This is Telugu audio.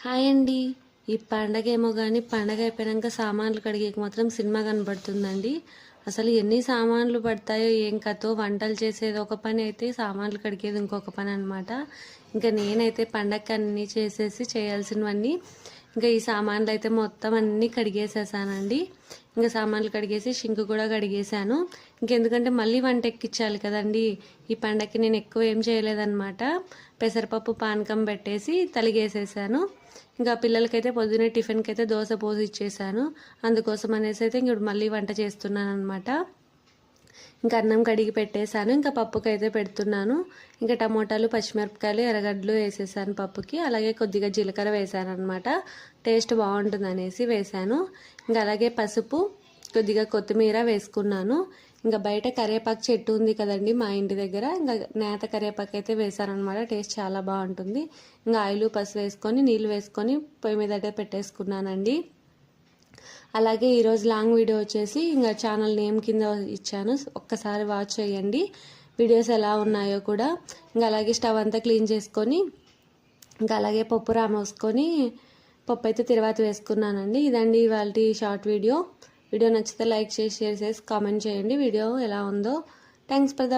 హాయ్ అండి. ఈ పండగ ఏమో కానీ పండగ అయిపోయాక సామాన్లు కడిగేకి మాత్రం సినిమా కనబడుతుందండి. అసలు ఎన్ని సామాన్లు పడతాయో ఏం కథో వంటలు చేసేది ఒక పని అయితే సామాన్లు కడిగేది ఇంకొక పని అనమాట ఇంకా నేనైతే పండగకి అన్నీ చేసేసి చేయాల్సినవన్నీ ఇంకా ఈ సామాన్లు అయితే మొత్తం అన్నీ కడిగేసేసానండి. ఇంకా సామాన్లు కడిగేసి షింక్ కూడా కడిగేసాను ఇంకెందుకంటే మళ్ళీ వంట ఎక్కించాలి కదండి. ఈ పండగకి నేను ఎక్కువ ఏం చేయలేదన్నమాట. పెసరపప్పు పానకం పెట్టేసి తలిగేసేసాను. ఇంకా పిల్లలకైతే పొద్దున్నే టిఫిన్కి అయితే దోశ పోసి ఇచ్చేసాను. అందుకోసం అనేసి అయితే ఇంక మళ్ళీ వంట చేస్తున్నాను అనమాట ఇంకా అన్నం కడిగి పెట్టేశాను. ఇంకా పప్పుకి అయితే పెడుతున్నాను. ఇంకా టమోటాలు పచ్చిమిరపకాయలు ఎర్రగడ్డలు వేసేసాను పప్పుకి. అలాగే కొద్దిగా జీలకర్ర వేసాను అనమాట టేస్ట్ బాగుంటుంది అనేసి వేసాను ఇంకా అలాగే పసుపు కొద్దిగా కొత్తిమీర వేసుకున్నాను. ఇంకా బయట కరివేపాకు చెట్టు ఉంది కదండి మా ఇంటి దగ్గర. ఇంకా నేత కరివేపాకు అయితే వేసాను టేస్ట్ చాలా బాగుంటుంది. ఇంకా ఆయిల్ పసుపు వేసుకొని నీళ్ళు వేసుకొని పొయ్యి మీద అయితే పెట్టేసుకున్నానండి. అలాగే ఈరోజు లాంగ్ వీడియో వచ్చేసి ఇంకా ఛానల్ నేమ్ కింద ఇచ్చాను. ఒక్కసారి వాచ్ చేయండి. వీడియోస్ ఎలా ఉన్నాయో కూడా. ఇంకా అలాగే స్టవ్ అంతా క్లీన్ చేసుకొని ఇంకా అలాగే పప్పు రామోసుకొని పప్పు అయితే తర్వాత వేసుకున్నానండి. ఇదండి ఇవాళ షార్ట్ వీడియో. వీడియో నచ్చితే లైక్ చేసి షేర్ చేసి కామెంట్ చేయండి. వీడియో ఎలా ఉందో. Thanks for the